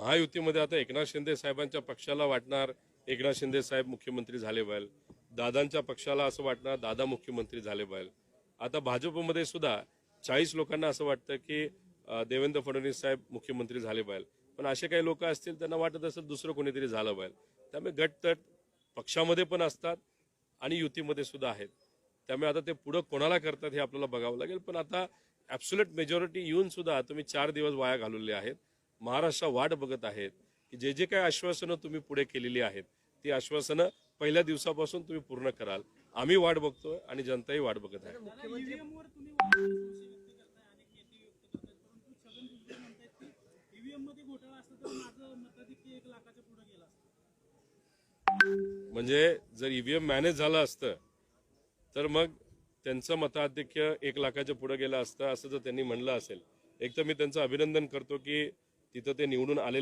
महायुतीमध्ये आता एकनाथ शिंदे साहेबांच्या पक्षाला वाटणार एकनाथ शिंदे साहेब मुख्यमंत्री झाले पाहिजे दादांच्या पक्षाला असं वाटणार दादा मुख्यमंत्री झाले पाहिजे आता भाजपमध्ये सुद्धा चाळीस लोकांना असं वाटतं की देवेंद्र फडणवीस साहेब मुख्यमंत्री झाले पाहिजे पण असे काही लोक असतील त्यांना वाटत असेल दुसरं कोणीतरी झालं पाहिजे त्यामुळे गटतट पक्षामध्ये पण असतात आणि युतीमध्ये सुद्धा आहेत. त्यामुळे आता ते पुढं कोणाला करतात हे आपल्याला बघावं लागेल. पण आता ॲब्सुलेट मेजॉरिटी येऊन सुद्धा तुम्ही चार दिवस वाया घालवले आहेत. महाराष्ट्र वाट बघत आहेत की जे जे काही आश्वासनं तुम्ही पुढे केलेली आहेत ती आश्वासनं पहिल्या दिवसापासून तुम्ही पूर्ण कराल. आम्ही वाट बघतोय आणि जनताही वाट बघत आहे. म्हणजे जर ईव्हीएम मॅनेज झालं असतं तर मग त्यांचं मताधिक्य एक लाखाच्या पुढे गेलं असतं असं जर त्यांनी म्हणलं असेल. एक तर मी त्यांचं अभिनंदन करतो की तिथं ते निवडून आलेले